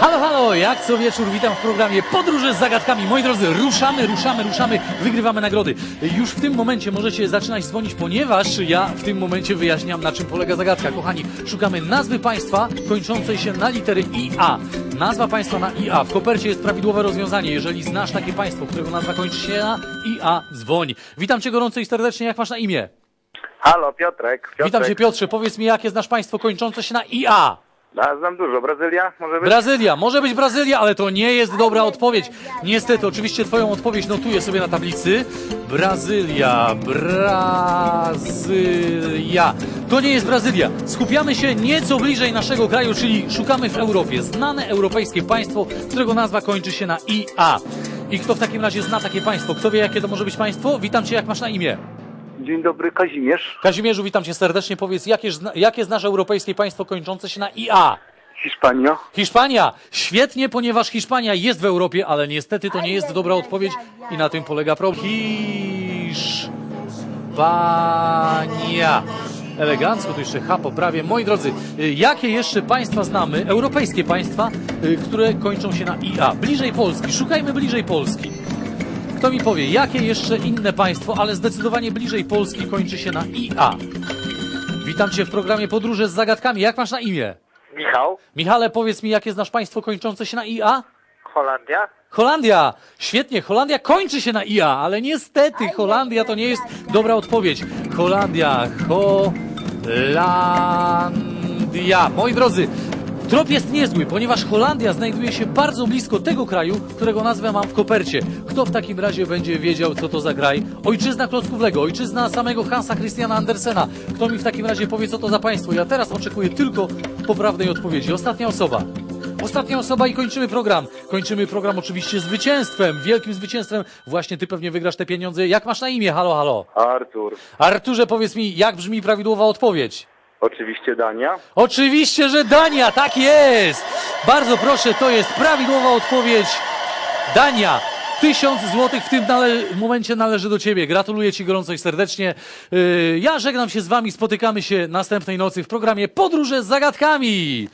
Halo, halo, jak co wieczór witam w programie Podróże z zagadkami. Moi drodzy, ruszamy, ruszamy, ruszamy, wygrywamy nagrody. Już w tym momencie możecie zaczynać dzwonić, ponieważ ja w tym momencie wyjaśniam, na czym polega zagadka. Kochani, szukamy nazwy państwa kończącej się na litery IA. Nazwa państwa na IA. W kopercie jest prawidłowe rozwiązanie. Jeżeli znasz takie państwo, którego nazwa kończy się na IA, dzwoń. Witam cię gorąco i serdecznie. Jak masz na imię? Halo, Piotrek. Piotrek. Witam cię Piotrze. Powiedz mi, jakie znasz państwo kończące się na IA? A, znam dużo. Brazylia może być? Brazylia, może być Brazylia, ale to nie jest dobra odpowiedź. Niestety, oczywiście Twoją odpowiedź notuję sobie na tablicy. Brazylia, Brazylia. To nie jest Brazylia. Skupiamy się nieco bliżej naszego kraju, czyli szukamy w Europie. Znane europejskie państwo, którego nazwa kończy się na IA. I kto w takim razie zna takie państwo? Kto wie, jakie to może być państwo? Witam Cię, jak masz na imię? Dzień dobry, Kazimierz. Kazimierzu, witam Cię serdecznie. Powiedz, jakie, jakie znasz europejskie państwo kończące się na IA? Hiszpania. Hiszpania! Świetnie, ponieważ Hiszpania jest w Europie, ale niestety to nie jest dobra odpowiedź i na tym polega problem. Hiszpania. Elegancko, to jeszcze H poprawię. Moi drodzy, y, jakie jeszcze państwa znamy, europejskie państwa, y, które kończą się na IA? Bliżej Polski, szukajmy bliżej Polski. Kto mi powie, jakie jeszcze inne państwo, ale zdecydowanie bliżej Polski kończy się na IA? Witam Cię w programie Podróże z zagadkami. Jak masz na imię? Michał. Michale, powiedz mi, jakie znasz państwo kończące się na IA? Holandia. Holandia! Świetnie, Holandia kończy się na IA, ale niestety Holandia to nie jest dobra odpowiedź. Holandia, Holandia. Moi drodzy, trop jest niezły, ponieważ Holandia znajduje się bardzo blisko tego kraju, którego nazwę mam w kopercie. Kto w takim razie będzie wiedział, co to za kraj? Ojczyzna klocków Lego, ojczyzna samego Hansa Christiana Andersena. Kto mi w takim razie powie, co to za państwo? Ja teraz oczekuję tylko poprawnej odpowiedzi. Ostatnia osoba. Ostatnia osoba i kończymy program. Kończymy program oczywiście zwycięstwem, wielkim zwycięstwem. Właśnie ty pewnie wygrasz te pieniądze. Jak masz na imię? Halo, halo. Artur. Arturze, powiedz mi, jak brzmi prawidłowa odpowiedź? Oczywiście Dania. Oczywiście, że Dania, tak jest! Bardzo proszę, to jest prawidłowa odpowiedź. Dania. Tysiąc złotych w tym nale- momencie należy do Ciebie. Gratuluję Ci gorąco i serdecznie. Yy, ja żegnam się z Wami, spotykamy się następnej nocy w programie Podróże z zagadkami.